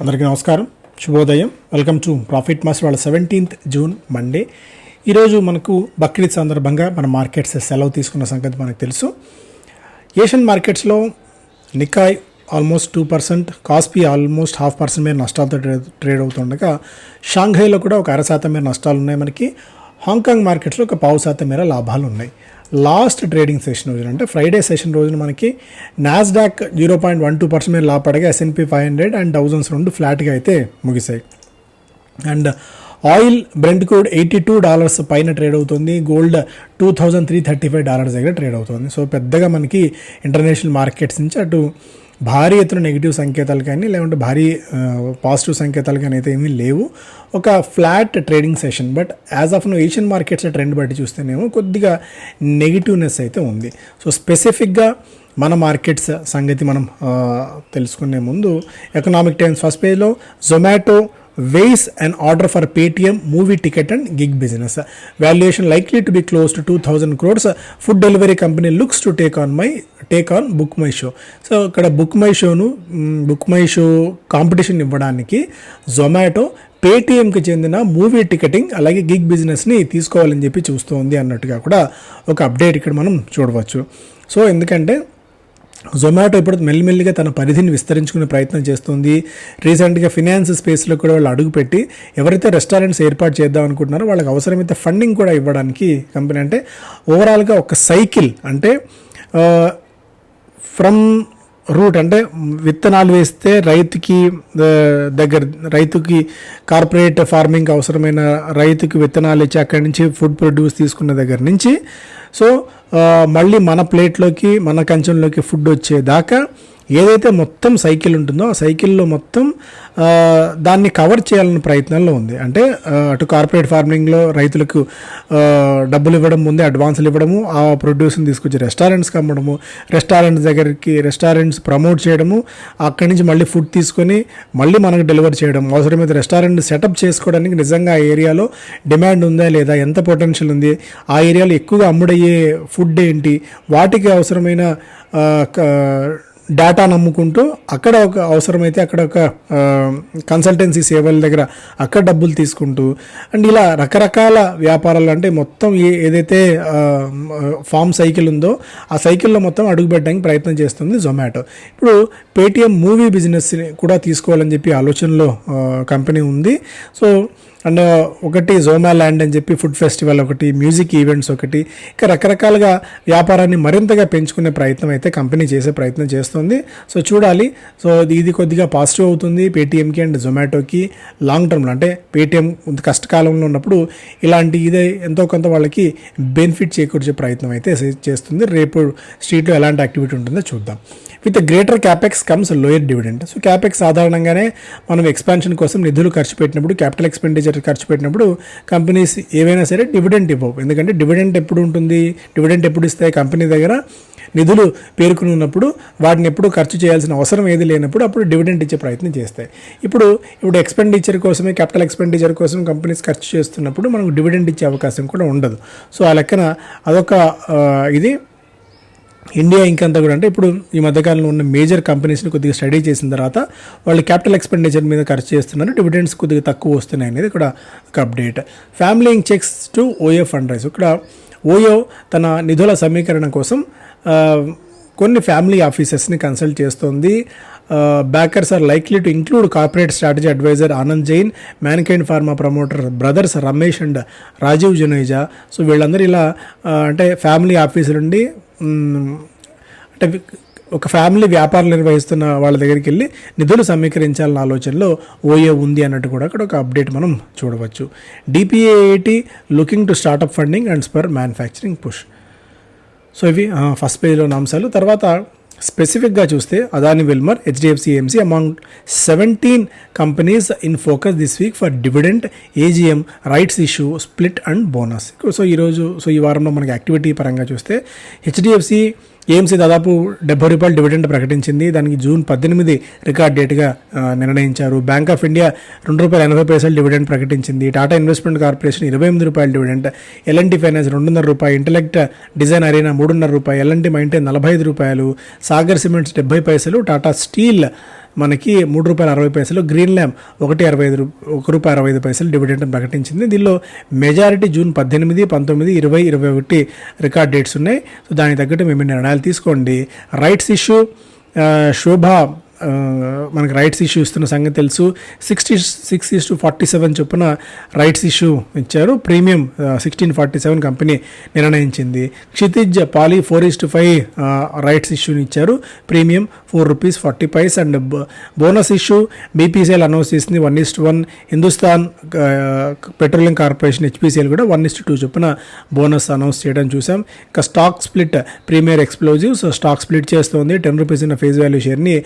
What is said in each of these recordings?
అందరికీ నమస్కారం. శుభోదయం. వెల్కమ్ టు ప్రాఫిట్ మాస్టర్ వాళ్ళ సెవెంటీన్త్ జూన్ మండే. ఈరోజు మనకు బక్రీద్ సందర్భంగా మన మార్కెట్స్ సెలవు తీసుకున్న సంగతి మనకు తెలుసు. ఏషియన్ మార్కెట్స్లో Nikkei almost two percent Kospi almost half percent మీద నష్టాలతో ట్రేడ్ ట్రేడ్ అవుతుండగా షాంఘైలో కూడా ఒక అర శాతం మేర నష్టాలు ఉన్నాయి మనకి. హాంకాంగ్ మార్కెట్స్లో ఒక పావు శాతం మేర లాభాలు ఉన్నాయి. లాస్ట్ ట్రేడింగ్ సెషన్ రోజున అంటే ఫ్రైడే సెషన్ రోజున మనకి Nasdaq zero point one two percent మీద లాపడగా S and P five hundred and thousands రెండు ఫ్లాట్గా అయితే ముగిశాయి. And oil brent crude eighty two dollars పైన ట్రేడ్ అవుతుంది. Gold two thousand three thirty five dollars దగ్గర ట్రేడ్ అవుతుంది. సో పెద్దగా మనకి ఇంటర్నేషనల్ మార్కెట్స్ నుంచి అటు భారీ ఎత్తున నెగిటివ్ సంకేతాలు కానీ లేకుంటే భారీ పాజిటివ్ సంకేతాలు కానీ అయితే ఏమీ లేవు. ఒక flat trading session but as of now Asian markets trend బట్టి చూస్తేనేమో కొద్దిగా నెగిటివ్నెస్ అయితే ఉంది. సో స్పెసిఫిక్గా మన మార్కెట్స్ సంగతి మనం తెలుసుకునే ముందు ఎకనామిక్ టైమ్స్ ఫస్ట్ పేజ్లో Zomato weighs and order for Paytm movie ticket and gig business valuation likely to be close to two thousand crores food delivery company looks to take on my take on book my show so ఇక్కడ book my షోను book my show competition ఇవ్వడానికి Zomato పేటీఎంకి చెందిన movie ticketing అలాగే gig బిజినెస్ని తీసుకోవాలని చెప్పి చూస్తోంది అన్నట్టుగా కూడా ఒక అప్డేట్ ఇక్కడ మనం చూడవచ్చు. సో ఎందుకంటే జొమాటో ఇప్పుడు మెల్లిమెల్లిగా తన పరిధిని విస్తరించుకునే ప్రయత్నం చేస్తుంది. రీసెంట్గా ఫినాన్స్ స్పేస్లో కూడా వాళ్ళు అడుగుపెట్టి ఎవరైతే రెస్టారెంట్స్ ఏర్పాటు చేద్దాం అనుకుంటున్నారో వాళ్ళకి అవసరమైతే ఫండింగ్ కూడా ఇవ్వడానికి కంపెనీ అంటే ఓవరాల్గా ఒక సైకిల్ అంటే ఫ్రమ్ రూట్ అంటే విత్తనాలు వేస్తే రైతుకి దగ్గర రైతుకి కార్పొరేట్ ఫార్మింగ్ అవసరమైన రైతుకి విత్తనాలు ఇచ్చి అక్కడి నుంచి ఫుడ్ ప్రొడ్యూస్ తీసుకున్న దగ్గర నుంచి సో మళ్ళీ మన ప్లేట్లోకి మన కంచంలోకి ఫుడ్ వచ్చేదాకా ఏదైతే మొత్తం సైకిల్ ఉంటుందో ఆ సైకిల్లో మొత్తం దాన్ని కవర్ చేయాలన్న ప్రయత్నంలో ఉంది. అంటే అటు కార్పొరేట్ ఫార్మింగ్లో రైతులకు డబ్బులు ఇవ్వడం ముందే అడ్వాన్సులు ఇవ్వడము ఆ ప్రొడ్యూస్ని తీసుకొచ్చి రెస్టారెంట్స్కి అమ్మడము రెస్టారెంట్స్ దగ్గరికి రెస్టారెంట్స్ ప్రమోట్ చేయడము అక్కడి నుంచి మళ్ళీ ఫుడ్ తీసుకొని మళ్ళీ మనకు డెలివర్ చేయడం అవసరమైతే రెస్టారెంట్ సెటప్ చేసుకోవడానికి నిజంగా ఆ ఏరియాలో డిమాండ్ ఉందా లేదా ఎంత పొటెన్షియల్ ఉంది ఆ ఏరియాలో ఎక్కువగా అమ్ముడయ్యే ఫుడ్ ఏంటి వాటికి అవసరమైన క- డేటా నమ్ముకుంటూ అక్కడ ఒక అవసరమైతే అక్కడ ఒక కన్సల్టెన్సీ సేవల దగ్గర అక్కడ డబ్బులు తీసుకుంటూ అండ్ ఇలా రకరకాల వ్యాపారాలు అంటే మొత్తం ఏ ఏదైతే ఫామ్ సైకిల్ ఉందో ఆ సైకిల్లో మొత్తం అడుగుపెట్టడానికి ప్రయత్నం చేస్తుంది జొమాటో ఇప్పుడు పేటిఎం మూవీ బిజినెస్ కూడా తీసుకోవాలని చెప్పి ఆలోచనలో కంపెనీ ఉంది. సో అండ్ ఒకటి జోమా ల్యాండ్ అని చెప్పి ఫుడ్ ఫెస్టివల్ ఒకటి మ్యూజిక్ ఈవెంట్స్ ఒకటి ఇంకా రకరకాలుగా వ్యాపారాన్ని మరింతగా పెంచుకునే ప్రయత్నం అయితే కంపెనీ చేసే ప్రయత్నం చేస్తుంది. సో చూడాలి. సో ఇది కొద్దిగా పాజిటివ్ అవుతుంది. పేటీఎంకి అండ్ జొమాటోకి లాంగ్ టర్మ్లో అంటే పేటీఎం కష్టకాలంలో ఉన్నప్పుడు ఇలాంటి ఇదే ఎంతో కొంత వాళ్ళకి బెనిఫిట్ చేకూర్చే ప్రయత్నం అయితే చేస్తుంది. రేపు స్ట్రీట్లో ఎలాంటి యాక్టివిటీ ఉంటుందో చూద్దాం. With greater capex comes lower dividend so capex సాధారణంగానే మనం ఎక్స్పాన్షన్ కోసం నిధులు ఖర్చు పెట్టినప్పుడు క్యాపిటల్ ఎక్స్పెండిచర్ ఖర్చు పెట్టినప్పుడు కంపెనీస్ ఏవైనా సరే డివిడెంట్ ఇవ్వవు. ఎందుకంటే డివిడెంట్ ఎప్పుడు ఉంటుంది? డివిడెంట్ ఎప్పుడు ఇస్తాయి? కంపెనీ దగ్గర నిధులు పేర్కొని ఉన్నప్పుడు వాటిని ఎప్పుడు ఖర్చు చేయాల్సిన అవసరం ఏది లేనప్పుడు అప్పుడు డివిడెంట్ ఇచ్చే ప్రయత్నం చేస్తాయి. ఇప్పుడు ఇప్పుడు ఎక్స్పెండిచర్ కోసమే క్యాపిటల్ ఎక్స్పెండిచర్ కోసం కంపెనీస్ ఖర్చు చేస్తున్నప్పుడు మనకు డివిడెంట్ ఇచ్చే అవకాశం కూడా ఉండదు. సో ఆ లెక్కన అదొక ఇది ఇండియా ఇంకంతా కూడా అంటే ఇప్పుడు ఈ మధ్యకాలంలో ఉన్న మేజర్ కంపెనీస్ని కొద్దిగా స్టడీ చేసిన తర్వాత వాళ్ళు క్యాపిటల్ ఎక్స్పెండిచర్ మీద ఖర్చు చేస్తున్నారు డివిడెండ్స్ కొద్దిగా తక్కువ వస్తున్నాయి అనేది ఇక్కడ ఒక update. Family checks to OYO fund raise ఇక్కడ ఓయో తన నిధుల సమీకరణ కోసం కొన్ని ఫ్యామిలీ ఆఫీసెస్ని కన్సల్ట్ చేస్తోంది. Backers are likely to include corporate strategy advisor Anand Jain Mankind pharma promoter brothers Ramesh and Rajiv Juneja. So వీళ్ళందరూ ఇలా అంటే ఫ్యామిలీ ఆఫీసుల నుండి అంటే ఒక ఫ్యామిలీ వ్యాపారం నిర్వహిస్తున్న వాళ్ళ దగ్గరికి వెళ్ళి నిధులు సమీకరించాలన్న ఆలోచనలో ఓఏ ఉంది అన్నట్టు కూడా అక్కడ ఒక అప్డేట్ మనం చూడవచ్చు. DPIIT looking to startup funding and spur manufacturing push so ఇవి ఫస్ట్ పేజ్లో ఉన్న అంశాలు. తర్వాత స్పెసిఫిక్గా చూస్తే Adani Wilmar HDFC AMC among seventeen companies in focus this week for dividend AGM rights issue split and bonus so ఈరోజు so ఈ వారంలో మనకి యాక్టివిటీ పరంగా చూస్తే హెచ్డిఎఫ్సి ఏఎంసీ దాదాపు డెబ్బై రూపాయలు డివిడెండ్ ప్రకటించింది. దానికి జూన్ పద్దెనిమిది రికార్డ్ డేట్గా నిర్ణయించారు. బ్యాంక్ ఆఫ్ ఇండియా రెండు రూపాయల ఎనభై పైసలు డివిడెండ్ ప్రకటించింది. టాటా ఇన్వెస్ట్మెంట్ కార్పొరేషన్ ఇరవై ఎనిమిది రూపాయల డివిడెండ్. ఎల్ఎన్టీ ఫైనాన్స్ రెండున్నర రూపాయలు ఇంటలెక్ట్ డిజైన్ అరీనా మూడున్నర రూపాయలు ఎల్ఎన్టీ మైంటే నలభై ఐదు రూపాయలు. సాగర్ సిమెంట్స్ డెబ్బై పైసలు. టాటా స్టీల్ మనకి మూడు రూపాయల అరవై పైసలు గ్రీన్ ల్యాంప్ ఒకటి అరవై ఐదు ఒక రూపాయి అరవై ఐదు పైసలు డివిడెండ్ ప్రకటించింది. దీనిలో మెజారిటీ జూన్ పద్దెనిమిది పంతొమ్మిది ఇరవై ఇరవై ఒకటి రికార్డ్ డేట్స్ ఉన్నాయి. సో దానికి తగ్గట్టు మేము నిర్ణయాలు తీసుకోండి. రైట్స్ ఇష్యూ శోభ మనకి రైట్స్ ఇష్యూ ఇస్తున్న సంగతి తెలుసు. Sixty six is to forty seven చొప్పున రైట్స్ ఇష్యూ ఇచ్చారు. Premium sixteen forty seven company నిర్ణయించింది. Kshitij Poly four is to five rights ఇష్యూని ఇచ్చారు. Premium four rupees forty paise and bonus issue BPCL announce చేసింది. One is one Hindustan petroleum corporation HPCL కూడా one is two చొప్పున bonus announce చేయడం చూసాం ఇంకా stock split premier explosives stock split చేస్తోంది. Ten rupees ఉన్న ఫేస్ వాల్యూ షేర్ని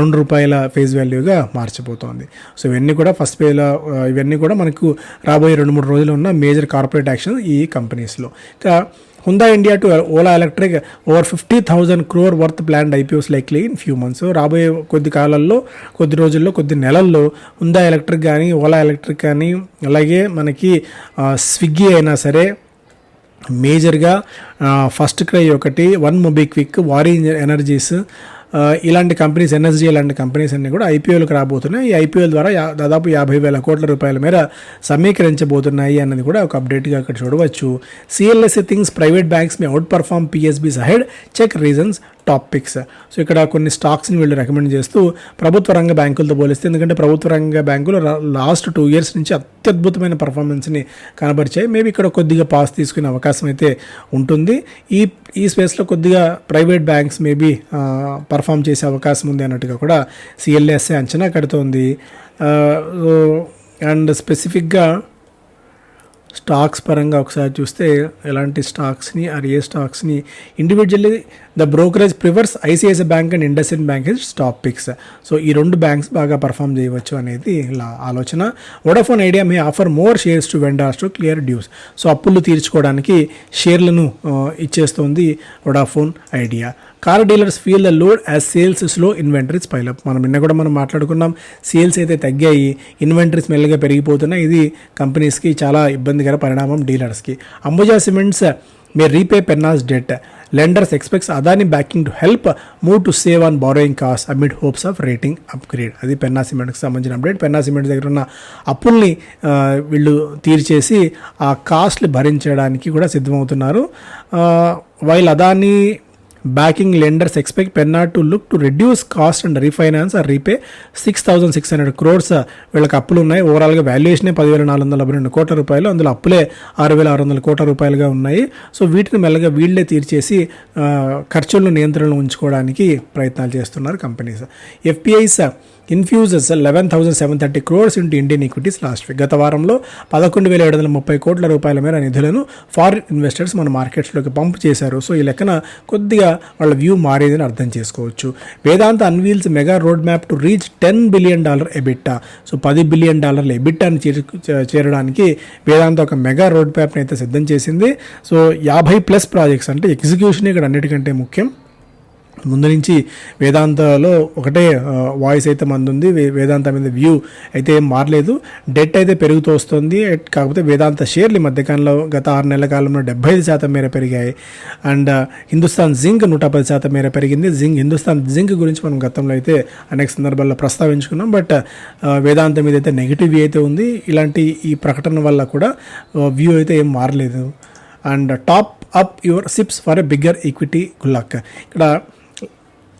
రెండు రూపాయల ఫేస్ వాల్యూగా మార్చిపోతోంది సో ఇవన్నీ కూడా ఫస్ట్ పేలో ఇవన్నీ కూడా మనకు రాబోయే రెండు మూడు రోజులు ఉన్న మేజర్ కార్పొరేట్ యాక్షన్ ఈ కంపెనీస్లో. ఇంకా Hyundai India to Ola electric over fifty thousand crore worth planned IPOs likely in few months రాబోయే కొద్ది కాలాల్లో కొద్ది రోజుల్లో కొద్ది నెలల్లో హుందా ఎలక్ట్రిక్ కానీ ఓలా ఎలక్ట్రిక్ కానీ అలాగే మనకి స్విగ్గీ అయినా సరే మేజర్గా ఫస్ట్ క్రై ఒకటి వన్ మొబిక్విక్ వారీ ఎనర్జీస్ ఇలాంటి కంపెనీస్ ఎన్ఎస్జీ ఇలాంటి కంపెనీస్ అన్ని కూడా ఐపీఓలకు రాబోతున్నాయి. ఈ ఐపీఎల్ ద్వారా దాదాపు యాభై వేల కోట్ల రూపాయల మేర సమీకరించబోతున్నాయి అన్నది కూడా ఒక అప్డేట్గా అక్కడ చూడవచ్చు. CLSA thinks private banks may outperform PSBs ahead check reasons top picks so ఇక్కడ కొన్ని స్టాక్స్ని వీళ్ళు రికమెండ్ చేస్తూ ప్రభుత్వ రంగ బ్యాంకులతో పోలిస్తే ఎందుకంటే ప్రభుత్వ రంగ బ్యాంకులు లాస్ట్ టూ ఇయర్స్ నుంచి అత్యద్భుతమైన పర్ఫార్మెన్స్ని కనబరిచాయి. మేబీ ఇక్కడ కొద్దిగా పాస్ తీసుకునే అవకాశం అయితే ఉంటుంది. ఈ ఈ స్పేస్లో కొద్దిగా ప్రైవేట్ బ్యాంక్స్ మేబీ పర్ఫామ్ చేసే అవకాశం ఉంది అన్నట్టుగా కూడా సిఎల్ఎస్ఏ అంచనా కడుతోంది. అండ్ స్పెసిఫిక్గా స్టాక్స్ పరంగా ఒకసారి చూస్తే ఎలాంటి స్టాక్స్ని are A స్టాక్స్ని individually the brokerage prefers ICICI bank and IndusInd bank is top picks so ఈ రెండు బ్యాంక్స్ బాగా పర్ఫామ్ చేయవచ్చు అనేది ఇలా ఆలోచన. Vodafone Idea may offer more shares to vendors to clear dues so అప్పులు తీర్చుకోవడానికి షేర్లను ఇచ్చేస్తోంది Vodafone Idea car dealers feel the load as sales slow inventories pile up మనం నిన్న కూడా మనం మాట్లాడుకున్నాం సేల్స్ అయితే తగ్గాయి ఇన్వెంటరీస్ మెల్లగా పెరిగిపోతున్నాయి. ఇది కంపెనీస్కి చాలా ఇబ్బందికర పరిణామం డీలర్స్కి Ambuja cements may repay Penna's debt lenders expects Adani backing to help move to save on borrowing cost amid hopes of rating upgrade అది పెన్నా సిమెంట్కి సంబంధించిన అప్డేట్ పెన్నా సిమెంట్ దగ్గర ఉన్న అప్పుల్ని వీళ్ళు తీర్చేసి ఆ కాస్ట్లు భరించడానికి కూడా సిద్ధమవుతున్నారు. While Adani backing lenders expect Penna to look to reduce cost and refinance or repay six thousand six hundred crores వీళ్ళకి అప్పులు ఉన్నాయి. ఓవరాల్గా వాల్యుయేషనే పదివేల నాలుగు వందల డెబ్బై రెండు కోట్ల రూపాయలు. అందులో అప్పులే ఆరు వేల ఆరు వందల కోట్ల రూపాయలుగా ఉన్నాయి. సో వీటిని మెల్లగా వీళ్ళే తీర్చేసి ఖర్చులను నియంత్రణలో ఉంచుకోవడానికి ప్రయత్నాలు చేస్తున్నారు companies. FPIs infuses eleven thousand seven thirty crores into Indian equities last week గత వారంలో పదకొండు వేల ఏడు వందల ముప్పై కోట్ల రూపాయల మేర నిధులను ఫారిన్ ఇన్వెస్టర్స్ మన మార్కెట్స్లోకి పంప్ చేశారు. సో ఈ లెక్కన కొద్దిగా వాళ్ళ వ్యూ మారేదని అర్థం చేసుకోవచ్చు. Vedanta unveils mega road map to reach ten billion dollar EBITDA. So పది బిలియన్ డాలర్ల ఎబిట్టాని చేరడానికి వేదాంత ఒక మెగా రోడ్ మ్యాప్ని అయితే సిద్ధం చేసింది. సో యాభై ప్లస్ ప్రాజెక్ట్స్ అంటే ఎగ్జిక్యూషన్ ఇక్కడ అన్నిటికంటే ముఖ్యం. ముందు నుంచి వేదాంతలో ఒకటే వాయిస్ అయితే మందుంది వేదాంత మీద వ్యూ అయితే ఏం మారలేదు. డెట్ అయితే పెరుగుతూ వస్తుంది. కాకపోతే వేదాంత షేర్లు ఈ మధ్యకాలంలో గత ఆరు నెలల కాలంలో డెబ్బై ఐదు శాతం మేర పెరిగాయి. అండ్ హిందుస్థాన్ జింక్ నూట పది శాతం మేర పెరిగింది. జింక్ హిందుస్థాన్ జింక్ గురించి మనం గతంలో అయితే అనేక సందర్భాల్లో ప్రస్తావించుకున్నాం. బట్ వేదాంత మీద అయితే నెగిటివ్ అయితే ఉంది. ఇలాంటి ఈ ప్రకటన వల్ల కూడా వ్యూ అయితే ఏం మారలేదు. And top up your SIPs for a bigger equity. Gullak ఇక్కడ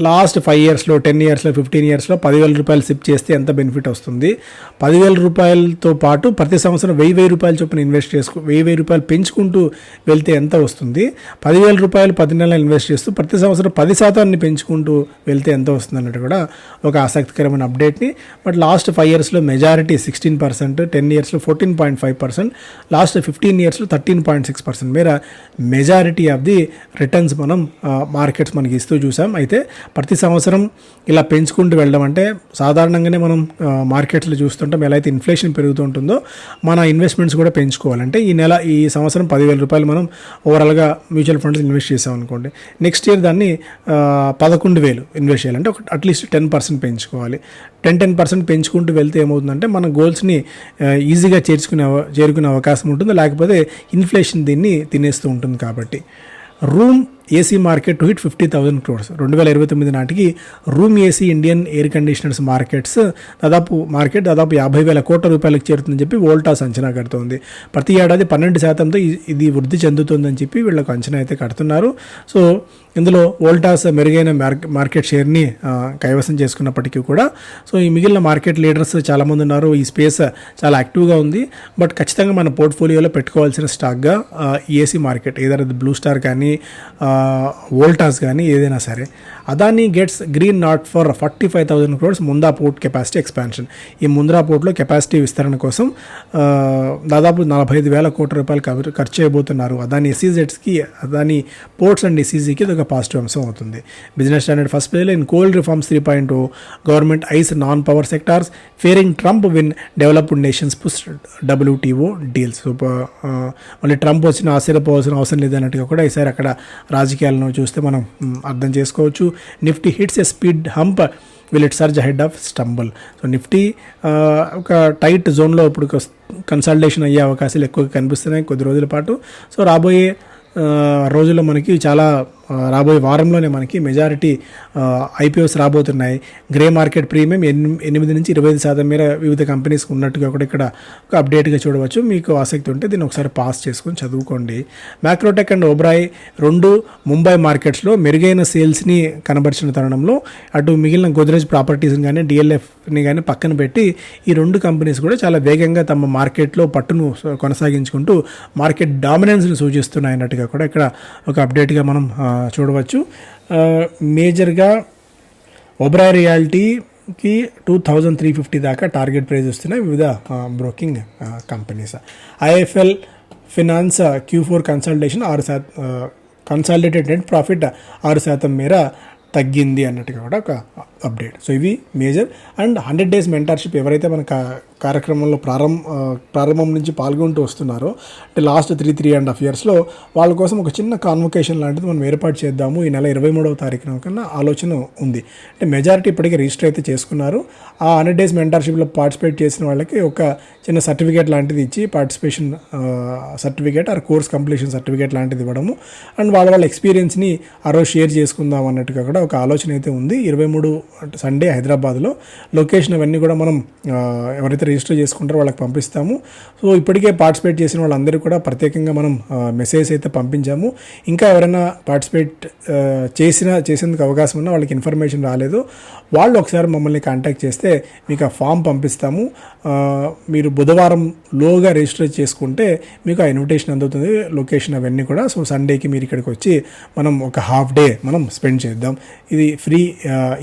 లాస్ట్ ఫైవ్ ఇయర్స్లో టెన్ ఇయర్స్లో ఫిఫ్టీన్ ఇయర్స్లో పదివేల రూపాయలు సిప్ చేస్తే ఎంత బెనిఫిట్ వస్తుంది? పదివేల రూపాయలతో పాటు ప్రతి సంవత్సరం వెయ్యి వెయ్యి రూపాయలు చొప్పున ఇన్వెస్ట్ చేసుకు వెయ్యి వెయ్యి రూపాయలు పెంచుకుంటూ వెళ్తే ఎంత వస్తుంది? పదివేల రూపాయలు పది నెలలు ఇన్వెస్ట్ చేస్తూ ప్రతి సంవత్సరం పది శాతాన్ని పెంచుకుంటూ వెళ్తే ఎంత వస్తుంది అన్నట్టు కూడా ఒక ఆసక్తికరమైన అప్డేట్ని. బట్ లాస్ట్ ఫైవ్ ఇయర్స్లో మెజారిటీ సిక్స్టీన్ పర్సెంట్ టెన్ ఇయర్స్లో fourteen point five percent last fifteen ఇయర్స్లో థర్టీన్ పాయింట్ సిక్స్ పర్సెంట్. మేర మెజారిటీ ఆఫ్ ది రిటర్న్స్ మనం మార్కెట్స్ మనకి ఇస్తూ చూసాం. అయితే ప్రతి సంవత్సరం ఇలా పెంచుకుంటూ వెళ్ళడం అంటే సాధారణంగానే మనం మార్కెట్లో చూస్తుంటాం ఎలా అయితే ఇన్ఫ్లేషన్ పెరుగుతూ ఉంటుందో మన ఇన్వెస్ట్మెంట్స్ కూడా పెంచుకోవాలంటే ఈ నెల ఈ సంవత్సరం పదివేల రూపాయలు మనం ఓవరాల్గా మ్యూచువల్ ఫండ్స్ ఇన్వెస్ట్ చేసాం అనుకోండి నెక్స్ట్ ఇయర్ దాన్ని పదకొండు వేలు ఇన్వెస్ట్ చేయాలంటే ఒక అట్లీస్ట్ టెన్ పర్సెంట్ పెంచుకోవాలి. టెన్ టెన్ పర్సెంట్ పెంచుకుంటూ వెళ్తే ఏమవుతుందంటే మన గోల్స్ని ఈజీగా చేర్చుకునే అవ- చేరుకునే అవకాశం ఉంటుంది. లేకపోతే ఇన్ఫ్లేషన్ దీన్ని తినేస్తూ ఉంటుంది కాబట్టి. Room AC market to hit fifty thousand crores రెండు వేల ఇరవై తొమ్మిది నాటికి room AC Indian air conditioners markets దాదాపు మార్కెట్ దాదాపు యాభై వేల కోట్ల రూపాయలకు చేరుతుందని చెప్పి వోల్టాస్ అంచనా కడుతోంది. ప్రతి ఏడాది పన్నెండు శాతంతో ఇది వృద్ధి చెందుతుందని చెప్పి వీళ్ళకు అంచనా అయితే కడుతున్నారు. సో ఇందులో వోల్టాస్ మెరుగైన మార్కెట్ షేర్ని కైవసం చేసుకున్నప్పటికీ కూడా సో ఈ మిగిలిన మార్కెట్ లీడర్స్ చాలామంది ఉన్నారు. ఈ స్పేస్ చాలా యాక్టివ్గా ఉంది. బట్ ఖచ్చితంగా మన పోర్ట్ఫోలియోలో పెట్టుకోవాల్సిన స్టాక్గా ఏసీ మార్కెట్ ఏదైనా బ్లూ స్టార్ కానీ వోల్టాస్ కానీ ఏదైనా సరే. Adani gets green nod for forty five thousand crores Mundra port capacity expansion ఈ ముంద్రా పోర్ట్లో కెపాసిటీ విస్తరణ కోసం దాదాపు నలభై ఐదు వేల కోట్ల రూపాయలు కవర్- ఖర్చు చేయబోతున్నారు. అదాని ఎస్సీజెడ్స్కి అదాని పోర్ట్స్ అండ్ ఎస్సీజీకి ఇది ఒక పాజిటివ్ అంశం అవుతుంది. బిజినెస్ స్టాండర్డ్ ఫస్ట్ పేజ్లో in coal reforms three point government eyes non power sectors fearing Trump win developed nations push WTO deals మళ్ళీ ట్రంప్ వచ్చిన ఆశ్చర్యపోవాల్సిన అవసరం లేదన్నట్టుగా కూడా ఈసారి అక్కడ రాజకీయాలను చూస్తే మనం అర్థం చేసుకోవచ్చు. Nifty hits a speed hump will it surge ahead or stumble so Nifty ఒక టైట్ జోన్లో ఇప్పుడు కన్సల్టేషన్ అయ్యే అవకాశాలు ఎక్కువగా కనిపిస్తున్నాయి కొద్ది రోజుల పాటు. సో రాబోయే రోజుల్లో మనకి చాలా రాబోయే వారంలోనే మనకి మెజారిటీ ఐపీఓస్ రాబోతున్నాయి. గ్రే మార్కెట్ ప్రీమియం ఎనిమిది నుంచి ఇరవై ఐదు శాతం మేర వివిధ కంపెనీస్ ఉన్నట్టుగా కూడా ఇక్కడ ఒక అప్డేట్గా చూడవచ్చు. మీకు ఆసక్తి ఉంటే దీన్ని ఒకసారి పాస్ చేసుకొని చదువుకోండి. మ్యాక్రోటెక్ అండ్ ఓబ్రాయ్ రెండు ముంబై మార్కెట్స్లో మెరుగైన సేల్స్ని కనబరిచిన తరుణంలో అటు మిగిలిన గోద్రేజ్ ప్రాపర్టీస్ని కానీ డిఎల్ఎఫ్ని కానీ పక్కన పెట్టి ఈ రెండు కంపెనీస్ కూడా చాలా వేగంగా తమ మార్కెట్లో పట్టును కొనసాగించుకుంటూ మార్కెట్ డామినెన్స్ని సూచిస్తున్నాయి అన్నట్టుగా కూడా ఇక్కడ ఒక అప్డేట్గా మనం చూడవచ్చు. మేజర్గా ఒబ్రా రియాలిటీకి టూ థౌజండ్ త్రీ ఫిఫ్టీ దాకా టార్గెట్ ప్రైస్ వస్తున్నాయి వివిధ broking companies. IIFL finance Q four consolidation ఆరు శాతం కన్సాలిడేటెడ్ నెట్ ప్రాఫిట్ ఆరు శాతం మేర తగ్గింది అన్నట్టుగా కూడా ఒక అప్డేట్ సో ఇవి major and hundred days mentorship ఎవరైతే మన కార్యక్రమంలో ప్రారంభ ప్రారంభం నుంచి పాల్గొంటూ వస్తున్నారో అంటే last three three and half ఇయర్స్లో వాళ్ళ కోసం ఒక చిన్న కాన్వకేషన్ లాంటిది మనం ఏర్పాటు చేద్దాము. ఈ నెల ఇరవై మూడవ తారీఖున కన్నా ఆలోచన ఉంది. అంటే మెజారిటీ ఇప్పటికే రిజిస్టర్ అయితే చేసుకున్నారు. ఆ హండ్రెడ్ డేస్ మెంటర్షిప్లో పార్టిసిపేట్ చేసిన వాళ్ళకి ఒక చిన్న సర్టిఫికేట్ లాంటిది ఇచ్చి participation certificate or course completion certificate లాంటిది ఇవ్వడము. అండ్ వాళ్ళ వాళ్ళ ఎక్స్పీరియన్స్ని ఆ రోజు షేర్ చేసుకుందాం అన్నట్టుగా కూడా ఒక ఆలోచన అయితే ఉంది. ఇరవై మూడు సండే హైదరాబాద్లో. లొకేషన్ అవన్నీ కూడా మనం ఎవరైతే రిజిస్టర్ చేసుకుంటారో వాళ్ళకి పంపిస్తాము. సో ఇప్పటికే పార్టిసిపేట్ చేసిన వాళ్ళందరూ కూడా ప్రత్యేకంగా మనం మెసేజ్ అయితే పంపించాము. ఇంకా ఎవరైనా పార్టిసిపేట్ చేసిన చేసేందుకు అవకాశం ఉన్నా వాళ్ళకి ఇన్ఫర్మేషన్ రాలేదు వాళ్ళు ఒకసారి మమ్మల్ని కాంటాక్ట్ చేస్తే మీకు ఆ ఫామ్ పంపిస్తాము. మీరు బుధవారం లోగా రిజిస్టర్ చేసుకుంటే మీకు ఆ ఇన్విటేషన్ అందుతుంది లొకేషన్ అవన్నీ కూడా. సో సండేకి మీరు ఇక్కడికి వచ్చి మనం ఒక హాఫ్ డే మనం స్పెండ్ చేద్దాం. ఇది ఫ్రీ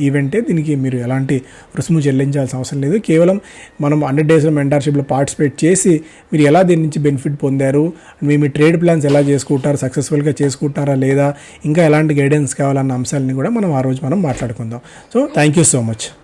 ఈవెంటే దీనికి మీరు ఎలాంటి రుసుము చెల్లించాల్సిన అవసరం లేదు. కేవలం మనం హండ్రెడ్ డేస్లో మెంటర్షిప్లో పార్టిసిపేట్ చేసి మీరు ఎలా దీని నుంచి బెనిఫిట్ పొందారు? మీ మీ ట్రేడ్ ప్లాన్స్ ఎలా చేసుకుంటారు? సక్సెస్ఫుల్గా చేసుకుంటారా లేదా? ఇంకా ఎలాంటి గైడెన్స్ కావాలన్న అంశాలని కూడా మనం ఆ రోజు మనం మాట్లాడుకుందాం. So thank you so much